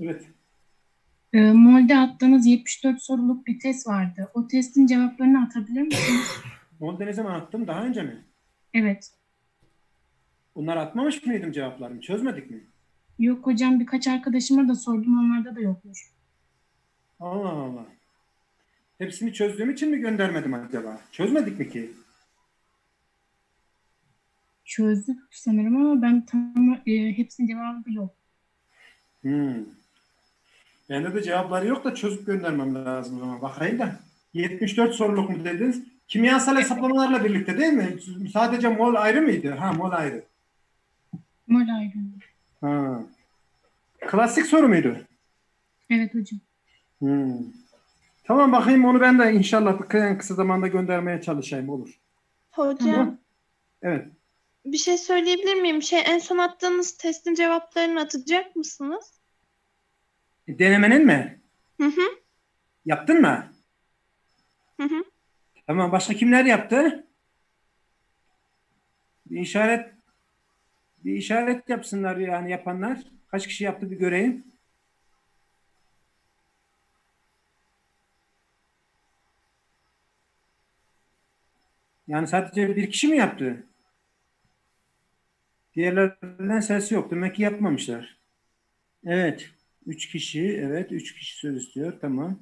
Evet. Ee, Molde attığınız 74 soruluk bir test vardı. O testin cevaplarını atabilir misiniz? Molde ne zaman attım? Daha önce mi? Evet. Bunlar atmamış mıydım cevaplarımı? Çözmedik mi? Yok hocam birkaç arkadaşıma da sordum onlarda da yokmuş. Allah Allah. Hepsini çözdüğüm için mi göndermedim acaba? Çözmedik mi ki? Çözdük sanırım ama ben tam e, hepsinin cevabı yok. Hmm. Bende de cevapları yok da çözüp göndermem lazım o zaman. Bakayım da. 74 soruluk mu dediniz? Kimyasal hesaplamalarla birlikte değil mi? Sadece mol ayrı mıydı? Ha mol ayrı. Mol ayrı. Ha. Klasik soru muydu? Evet hocam. Hmm. Tamam bakayım onu ben de inşallah en kısa zamanda göndermeye çalışayım olur. Hocam Evet. bir şey söyleyebilir miyim? Şey en son attığınız testin cevaplarını atacak mısınız? Denemenin mi? Hı hı. Yaptın mı? Hı hı. Tamam. Başka kimler yaptı? Bir işaret bir işaret yapsınlar yani yapanlar. Kaç kişi yaptı bir göreyim. Yani sadece bir kişi mi yaptı? Diğerlerinden ses yok. Demek ki yapmamışlar. Evet. Üç kişi. Evet. Üç kişi söz istiyor. Tamam.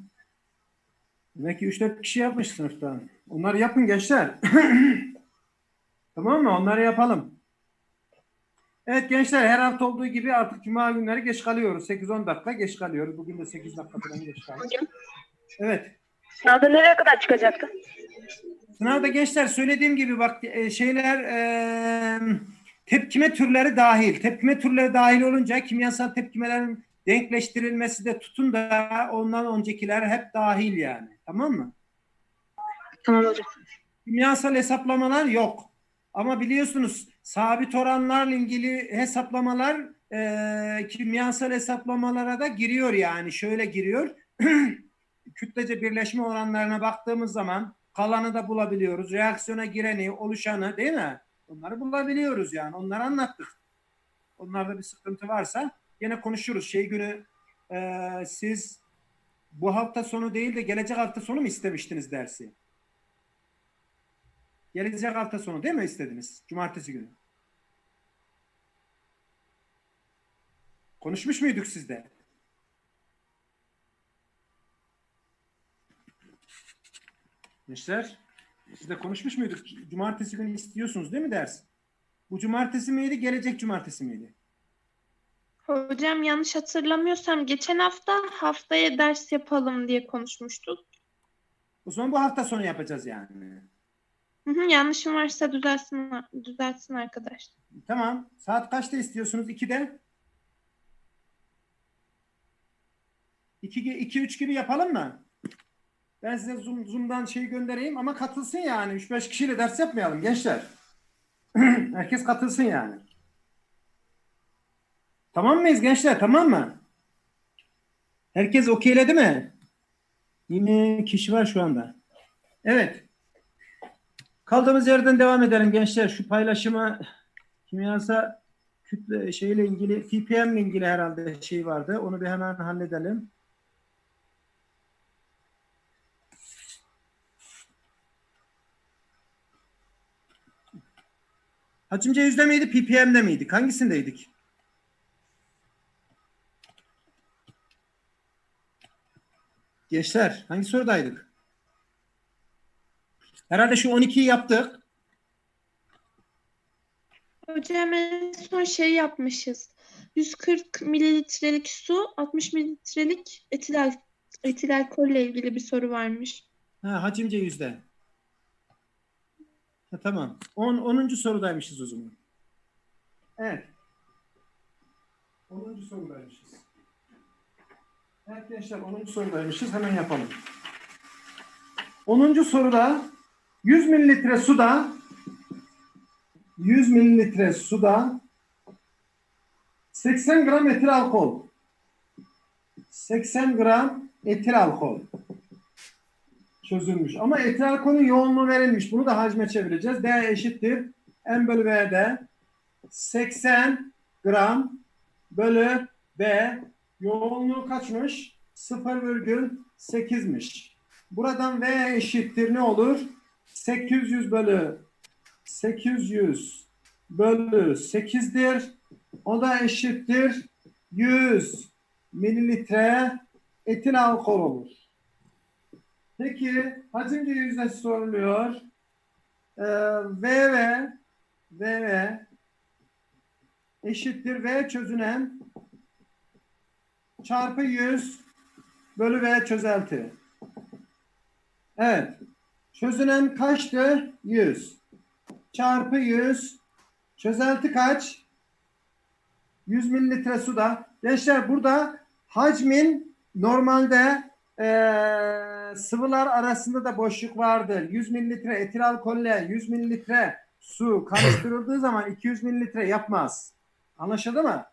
Demek ki 3-4 kişi yapmış sınıftan. Onları yapın gençler. tamam mı? Onları yapalım. Evet gençler her hafta olduğu gibi artık cuma günleri geç kalıyoruz. 8-10 dakika geç kalıyoruz. Bugün de 8 dakika falan geç. Hocam Evet. sınavda nereye kadar çıkacaktı? Sınavda gençler söylediğim gibi bak e, şeyler e, tepkime türleri dahil. Tepkime türleri dahil olunca kimyasal tepkimelerin denkleştirilmesi de tutun da ondan öncekiler hep dahil yani. Tamam mı? Tamam hocam. Kimyasal hesaplamalar yok. Ama biliyorsunuz sabit oranlarla ilgili hesaplamalar e, kimyasal hesaplamalara da giriyor yani. Şöyle giriyor. Kütlece birleşme oranlarına baktığımız zaman kalanı da bulabiliyoruz. Reaksiyona gireni, oluşanı değil mi? Onları bulabiliyoruz yani. Onları anlattık. Onlarda bir sıkıntı varsa yine konuşuruz. Şey günü e, siz bu hafta sonu değil de gelecek hafta sonu mu istemiştiniz dersi? Gelecek hafta sonu değil mi istediniz? Cumartesi günü. Konuşmuş muyduk sizde? Gençler, sizde konuşmuş muyduk? Cumartesi günü istiyorsunuz değil mi ders? Bu cumartesi miydi, gelecek cumartesi miydi? Hocam yanlış hatırlamıyorsam geçen hafta haftaya ders yapalım diye konuşmuştuk. O zaman bu hafta sonu yapacağız yani. Hı hı, yanlışım varsa düzelsin, düzeltsin arkadaş. Tamam. Saat kaçta istiyorsunuz? 2'de? 2 2 3 gibi yapalım mı? Ben size Zoom, Zoom'dan şey göndereyim ama katılsın yani. 3-5 kişiyle ders yapmayalım gençler. Herkes katılsın yani. Tamam mıyız gençler? Tamam mı? Herkes okeyledi mi? Yine kişi var şu anda. Evet. Kaldığımız yerden devam edelim gençler. Şu paylaşımı kimyasal kütle şeyle ilgili ppm ile ilgili herhalde şey vardı. Onu bir hemen halledelim. Hacimce yüzde miydi? ppm'de miydik? Hangisindeydik? Gençler hangi sorudaydık? Herhalde şu 12'yi yaptık. Hocam en son şey yapmışız. 140 mililitrelik su, 60 mililitrelik etil, al- etil alkolle ilgili bir soru varmış. Ha, hacimce yüzde. Ha, tamam. 10. 10. sorudaymışız o zaman. Evet. 10. sorudaymışız. Evet gençler 10. sorudaymışız. Hemen yapalım. 10. soruda 100 mililitre suda 100 mililitre suda 80 gram etil alkol 80 gram etil alkol çözülmüş. Ama etil alkolün yoğunluğu verilmiş. Bunu da hacme çevireceğiz. D eşittir. M bölü V'de 80 gram bölü B yoğunluğu kaçmış? 0,8'miş. Buradan V eşittir ne olur? 800 bölü 800 bölü 8'dir. O da eşittir 100 mililitre etil alkol olur. Peki hacimce yüzdesi soruluyor. Ee, VV VV eşittir V çözünen çarpı 100 bölü V çözelti. Evet. Çözünen kaçtı? 100. Çarpı 100. Çözelti kaç? 100 mililitre suda. Gençler burada hacmin normalde eee, sıvılar arasında da boşluk vardır. 100 mililitre etil alkolle 100 mililitre su karıştırıldığı zaman 200 mililitre yapmaz. Anlaşıldı mı?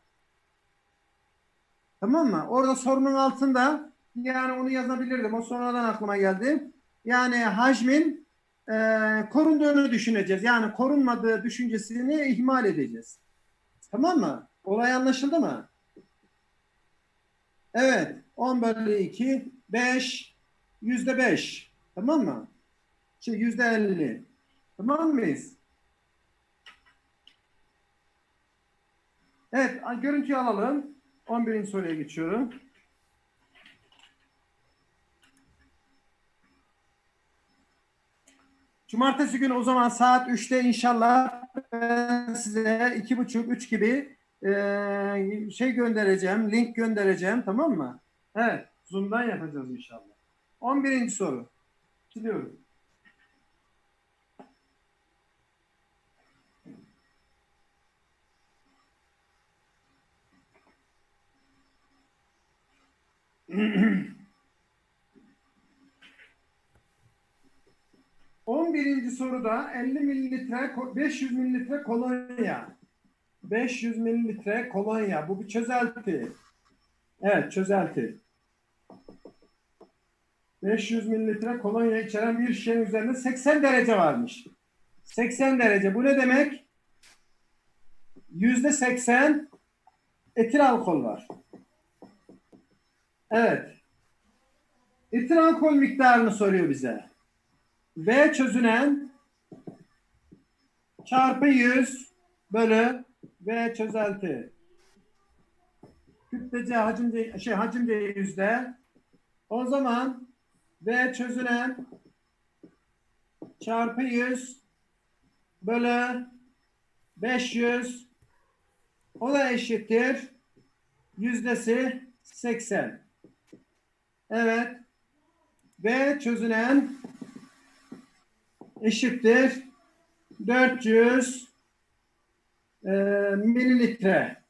Tamam mı? Orada sorunun altında yani onu yazabilirdim. O sonradan aklıma geldi. Yani hacmin eee, korunduğunu düşüneceğiz. Yani korunmadığı düşüncesini ihmal edeceğiz. Tamam mı? Olay anlaşıldı mı? Evet. 10 bölü 2 5 yüzde 5. Tamam mı? Şey yüzde 50. Tamam mıyız? Evet. Görüntüyü alalım. 11. soruya geçiyorum. Cumartesi günü o zaman saat 3'te inşallah ben size 2.30-3 gibi e, şey göndereceğim, link göndereceğim tamam mı? Evet, Zoom'dan yapacağız inşallah. 11. soru. Gidiyorum. 11. soruda 50 mililitre 500 mililitre kolonya 500 mililitre kolonya bu bir çözelti. Evet çözelti. 500 mililitre kolonya içeren bir şişenin üzerinde 80 derece varmış. 80 derece bu ne demek? Yüzde 80 etil alkol var. Evet. Etil alkol miktarını soruyor bize. V çözünen çarpı 100 bölü V çözelti. Kütlece hacimce şey hacimce yüzde. O zaman V çözülen çarpı 100 bölü 500 o da eşittir yüzdesi 80. Evet. V çözülen eşittir 400 e, mililitre.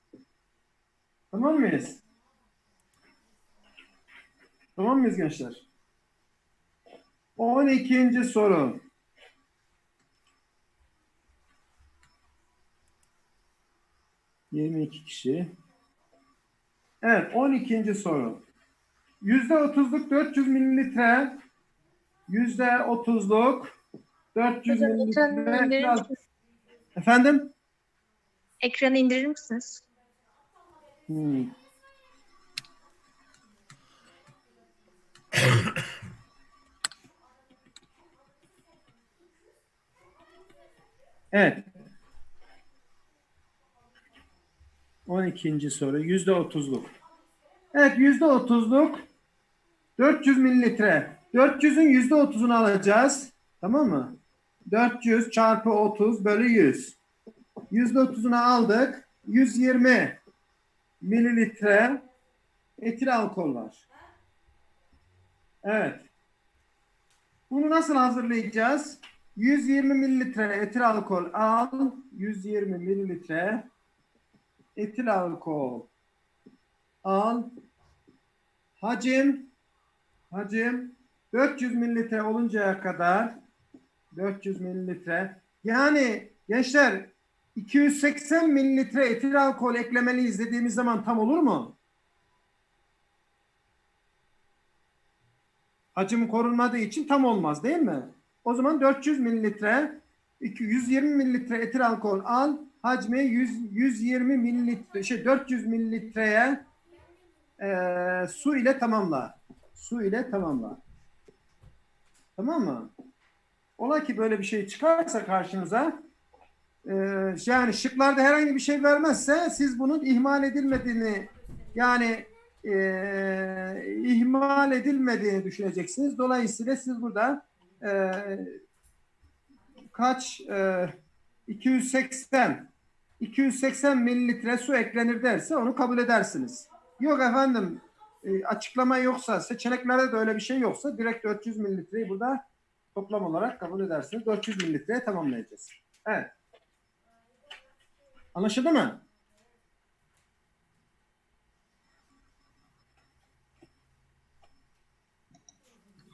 Tamam mıyız? Tamam mıyız gençler? 12. soru. Yirmi iki kişi. Evet, 12. soru. Yüzde otuzluk 400 mililitre. Yüzde otuzluk 400 Hocam mililitre. indirir biraz- misiniz? Efendim? Ekranı indirir misiniz? Hmm. Evet. 12. soru. Yüzde otuzluk. Evet yüzde otuzluk 400 mililitre. 400'ün yüzde otuzunu alacağız. Tamam mı? 400 çarpı 30 bölü 100. Yüzde otuzunu aldık. 120 mililitre etil alkol var. Evet. Bunu nasıl hazırlayacağız? 120 mililitre etil alkol al. 120 mililitre etil alkol al. Hacim hacim 400 mililitre oluncaya kadar 400 mililitre yani gençler 280 mililitre etil alkol eklemeliyiz dediğimiz zaman tam olur mu? Hacim korunmadığı için tam olmaz değil mi? O zaman 400 mililitre 120 mililitre etil alkol al. Hacmi 100, 120 mililitre şey 400 mililitreye Ee, su ile tamamla. Su ile tamamla. Tamam mı? Ola ki böyle bir şey çıkarsa karşınıza e, yani şıklarda herhangi bir şey vermezse siz bunun ihmal edilmediğini yani e, ihmal edilmediğini düşüneceksiniz. Dolayısıyla siz burada e, kaç e, 280 280 mililitre su eklenir derse onu kabul edersiniz. Yok efendim e, açıklama yoksa seçeneklerde de öyle bir şey yoksa direkt 400 mililitreyi burada toplam olarak kabul edersiniz. 400 mililitreye tamamlayacağız. Evet. Anlaşıldı mı?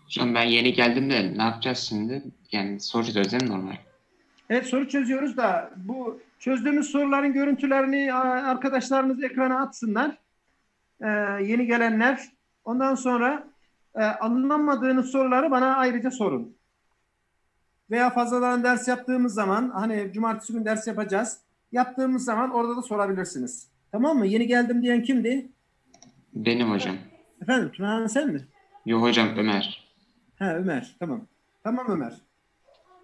Hocam ben yeni geldim de ne yapacağız şimdi? Yani soracağız değil mi normal? Evet soru çözüyoruz da bu çözdüğümüz soruların görüntülerini arkadaşlarınız ekrana atsınlar. Ee, yeni gelenler. Ondan sonra e, anlamadığınız soruları bana ayrıca sorun. Veya fazladan ders yaptığımız zaman hani cumartesi gün ders yapacağız. Yaptığımız zaman orada da sorabilirsiniz. Tamam mı? Yeni geldim diyen kimdi? Benim hocam. Efendim Tunahan sen mi? Yok hocam Ömer. Ha Ömer. Tamam. Tamam Ömer.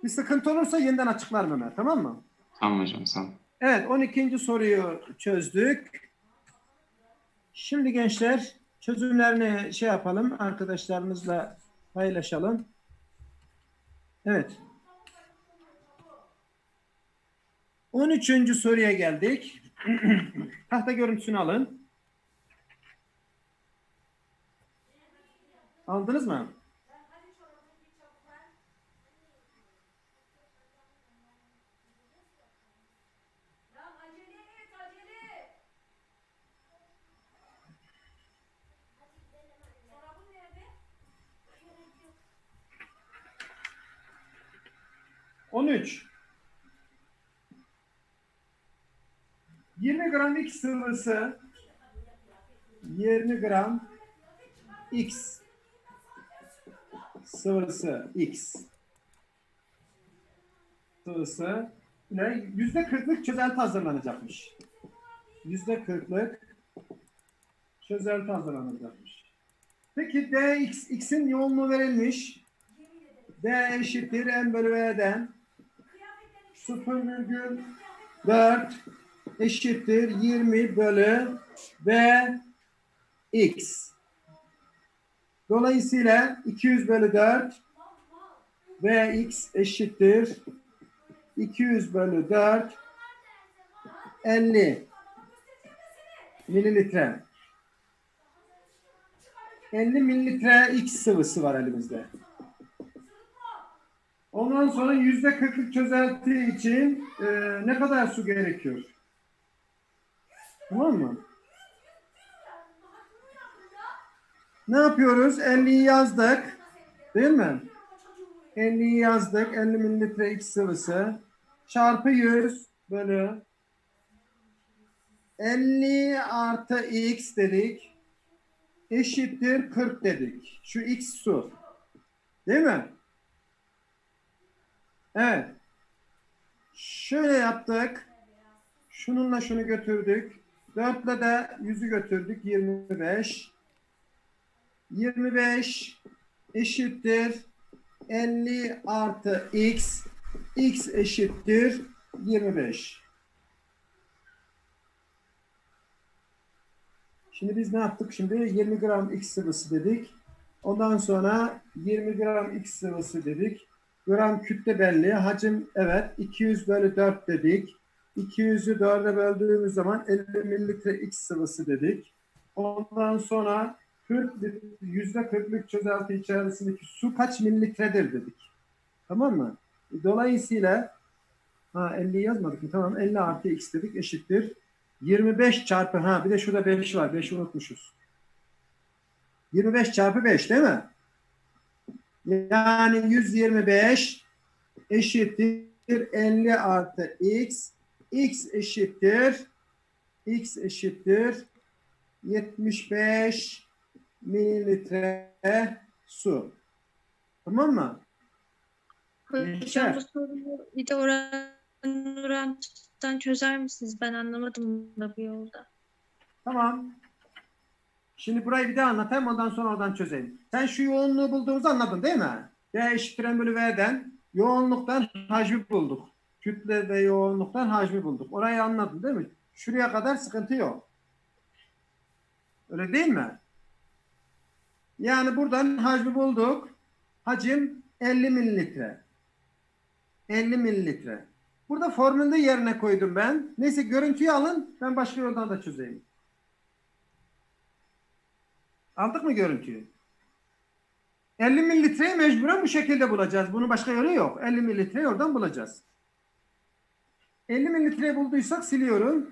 Bir sıkıntı olursa yeniden açıklarım Ömer. Tamam mı? Tamam hocam sağ olun. Evet 12. soruyu çözdük. Şimdi gençler çözümlerini şey yapalım arkadaşlarımızla paylaşalım. Evet. 13. soruya geldik. Tahta görüntüsünü alın. Aldınız mı? On üç. 20 gram X sıvısı 20 gram X sıvısı X sıvısı ile yüzde kırklık çözelti hazırlanacakmış. Yüzde kırklık çözelti hazırlanacakmış. Peki dx x'in yoğunluğu verilmiş. D eşittir m bölü v'den 0,4 eşittir 20 bölü v x. Dolayısıyla 200 bölü 4 vx eşittir 200 bölü 4 50 mililitre. 50 mililitre X sıvısı var elimizde. Ondan sonra yüzde 40'lık çözelti için e, ne kadar su gerekiyor? Tamam mı? Ne yapıyoruz? 50'yi yazdık. Değil mi? 50'yi yazdık. 50 mililitre X sıvısı. Çarpı 100 bölü 50 artı X dedik. Eşittir 40 dedik. Şu X su. Değil mi? Evet. Şöyle yaptık. Şununla şunu götürdük. 4 ile de 100'ü götürdük. 25. 25 eşittir 50 artı x. x eşittir 25. Şimdi biz ne yaptık? Şimdi 20 gram x sıvısı dedik. Ondan sonra 20 gram x sıvısı dedik. Gram kütle belli. Hacim evet 200 bölü 4 dedik. 200'ü 4'e böldüğümüz zaman 50 mililitre x sıvısı dedik. Ondan sonra 40 lit- yüzde 40'lık çözelti içerisindeki su kaç mililitredir dedik. Tamam mı? Dolayısıyla ha 50 yazmadık mı? Tamam 50 artı x dedik eşittir. 25 çarpı ha bir de şurada 5 var. 5'i unutmuşuz. 25 çarpı 5 değil mi? Yani 125 eşittir 50 artı x. x eşittir x eşittir 75 mililitre su. Tamam mı? Hocam bu soruyu bir de oran orantıdan çözer misiniz? Ben anlamadım da bu yolda. Tamam. Şimdi burayı bir daha anlatayım ondan sonra oradan çözeyim. Sen şu yoğunluğu bulduğumuzu anladın değil mi? D eşittir M V'den yoğunluktan hacmi bulduk. Kütle ve yoğunluktan hacmi bulduk. Orayı anladın değil mi? Şuraya kadar sıkıntı yok. Öyle değil mi? Yani buradan hacmi bulduk. Hacim 50 mililitre. 50 mililitre. Burada formülde yerine koydum ben. Neyse görüntüyü alın. Ben başka yoldan da çözeyim. Aldık mı görüntüyü? 50 mililitreyi mecburen bu şekilde bulacağız. Bunun başka yolu yok. 50 mililitreyi oradan bulacağız. 50 mililitreyi bulduysak siliyorum.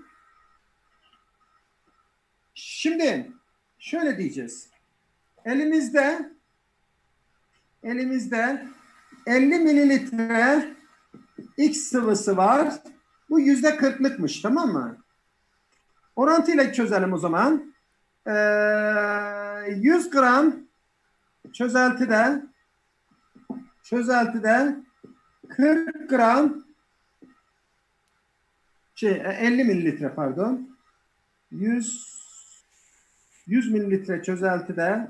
Şimdi şöyle diyeceğiz. Elimizde elimizde 50 mililitre X sıvısı var. Bu yüzde kırklıkmış tamam mı? Orantıyla çözelim o zaman. Ee, 100 gram çözeltide çözeltide 40 gram şey e, 50 mililitre pardon 100 100 mililitre çözeltide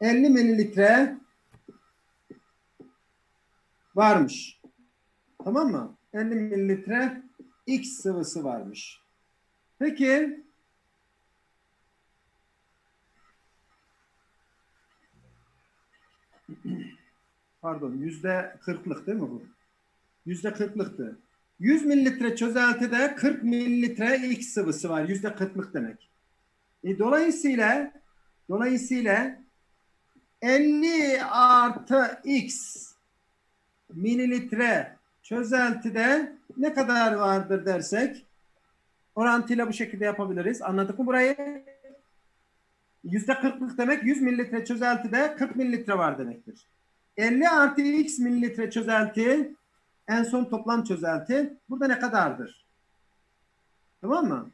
50 mililitre varmış. Tamam mı? 50 mililitre X sıvısı varmış. Peki pardon yüzde kırklık değil mi bu? Yüzde kırklıktı. 100 mililitre çözeltide 40 mililitre X sıvısı var. Yüzde kırklık demek. E, dolayısıyla dolayısıyla 50 artı X mililitre çözeltide ne kadar vardır dersek orantıyla bu şekilde yapabiliriz. Anladık mı burayı? Yüzde kırklık demek 100 mililitre çözeltide 40 mililitre var demektir. 50 artı x mililitre çözelti en son toplam çözelti burada ne kadardır? Tamam mı?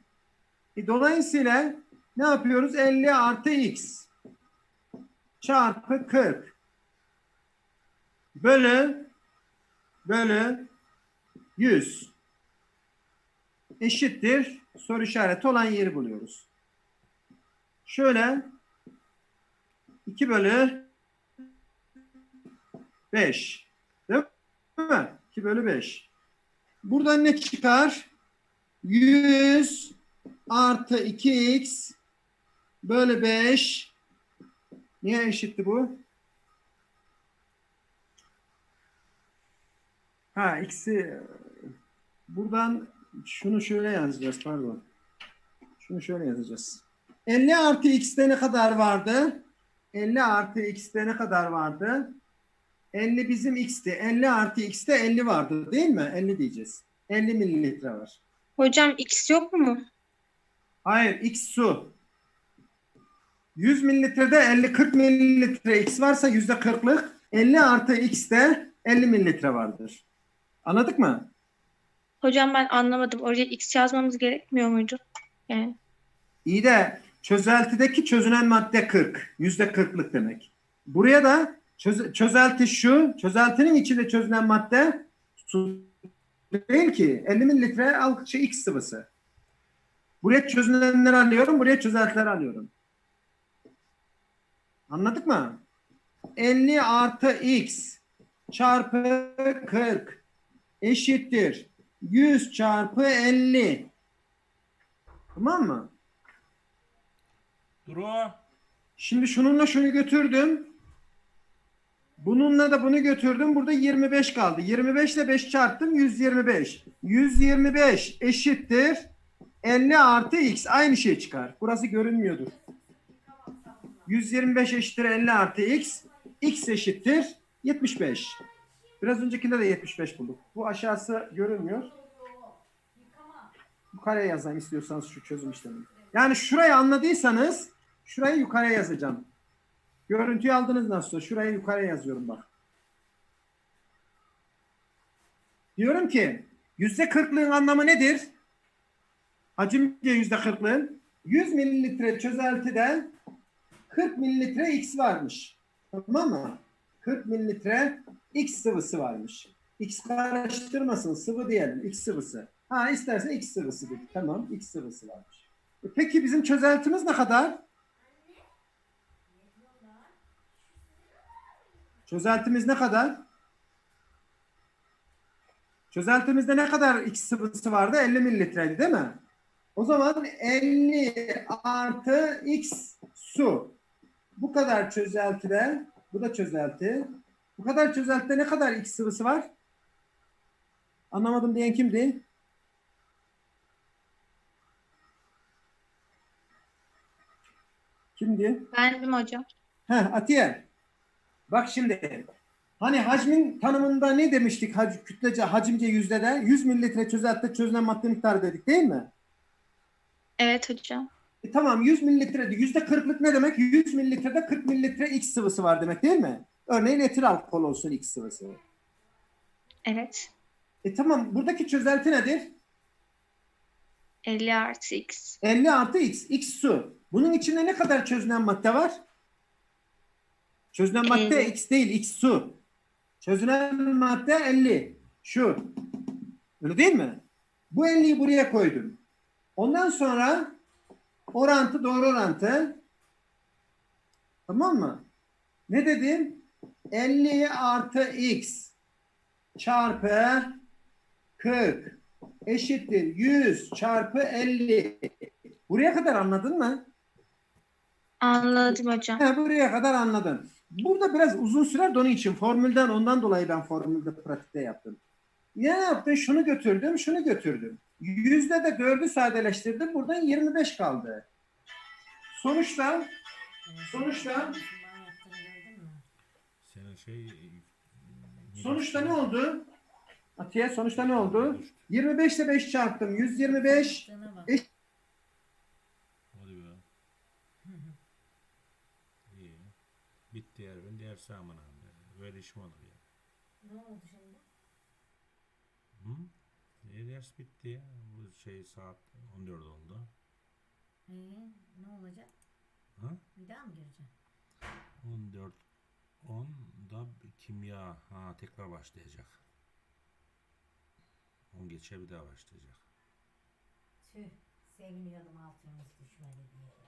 E, dolayısıyla ne yapıyoruz? 50 artı x çarpı 40 bölü bölü 100 eşittir soru işareti olan yeri buluyoruz. Şöyle 2 bölü 5 değil mi? 2 bölü 5 buradan ne çıkar? 100 artı 2x bölü 5 niye eşitti bu? Ha x'i buradan şunu şöyle yazacağız pardon. Şunu şöyle yazacağız. 50 artı x'te ne kadar vardı? 50 artı x'te ne kadar vardı? 50 bizim x'ti. 50 artı x'te 50 vardı değil mi? 50 diyeceğiz. 50 mililitre var. Hocam X yok mu? Hayır x su. 100 mililitrede 50-40 mililitre x varsa yüzde 40'lık 50 artı x'te 50 mililitre vardır. Anladık mı? Hocam ben anlamadım. Oraya X yazmamız gerekmiyor muydu? Yani İyi de çözeltideki çözünen madde 40. Yüzde 40'lık demek. Buraya da çöz- çözelti şu. Çözeltinin içinde çözünen madde su değil ki. 50 mililitre al şey X sıvısı. Buraya çözünenleri alıyorum. Buraya çözeltileri alıyorum. Anladık mı? 50 artı X çarpı 40 eşittir. 100 çarpı 50. Tamam mı? Duru. Şimdi şununla şunu götürdüm. Bununla da bunu götürdüm. Burada 25 kaldı. 25 ile 5 çarptım. 125. 125 eşittir. 50 artı x. Aynı şey çıkar. Burası görünmüyordur. 125 eşittir 50 artı x. x eşittir 75. Biraz öncekinde de 75 bulduk. Bu aşağısı görünmüyor. Yukarıya yazayım istiyorsanız şu çözüm işlemini. Yani şurayı anladıysanız şurayı yukarıya yazacağım. Görüntüyü aldınız nasıl? Şurayı yukarıya yazıyorum bak. Diyorum ki yüzde kırklığın anlamı nedir? Hacimce yüzde kırklığın 100 mililitre çözeltiden 40 mililitre X varmış. Tamam mı? 40 mililitre X sıvısı varmış. X karıştırmasın sıvı diyelim. X sıvısı. Ha istersen X sıvısı dedik. Tamam X sıvısı varmış. E Peki bizim çözeltimiz ne kadar? Çözeltimiz ne kadar? Çözeltimizde ne kadar X sıvısı vardı? 50 mililitreydi değil mi? O zaman 50 artı X su. Bu kadar çözeltide, bu da çözelti. Bu kadar çözeltide ne kadar X sıvısı var? Anlamadım diyen kimdi? Kimdi? Bendim hocam. Heh, Atiye. Bak şimdi. Hani hacmin tanımında ne demiştik hac, kütlece, hacimce yüzdede? 100 mililitre çözeltide çözülen madde miktarı dedik değil mi? Evet hocam. E tamam 100 mililitre yüzde 40'lık ne demek? 100 mililitrede 40 mililitre X sıvısı var demek değil mi? Örneğin etil alkol olsun X sıvısı. Evet. E tamam buradaki çözelti nedir? 50 artı x. 50 artı X. X su. Bunun içinde ne kadar çözünen madde var? Çözünen madde. X değil X su. Çözünen madde 50. Şu. Öyle değil mi? Bu 50'yi buraya koydum. Ondan sonra orantı doğru orantı. Tamam mı? Ne dedim? 50 artı X çarpı 40 eşittir 100 çarpı 50. Buraya kadar anladın mı? Anladım hocam. He, buraya kadar anladın. Burada biraz uzun sürer de onun için formülden ondan dolayı ben formülde pratikte yaptım. Ne yaptın? Şunu götürdüm, şunu götürdüm. Yüzde de dördü sadeleştirdim. Buradan 25 kaldı. Sonuçta sonuçta Senin şey... sonuçta ne oldu? Atiye sonuçta ne oldu? 25 ile 5 çarptım. 125 Hadi be. İyi. Bitti yer ben diğer abi. Böyle iş mi olur ya? Ne oldu şimdi? Hı? E, ders bitti ya. Bu şey saat 14 oldu. Ee, ne olacak? Ha? Bir daha mı gireceksin? 14 10 da kimya ha tekrar başlayacak. 10 geçe bir daha başlayacak. Tüh, seviniyordum altınız düşmedi diye.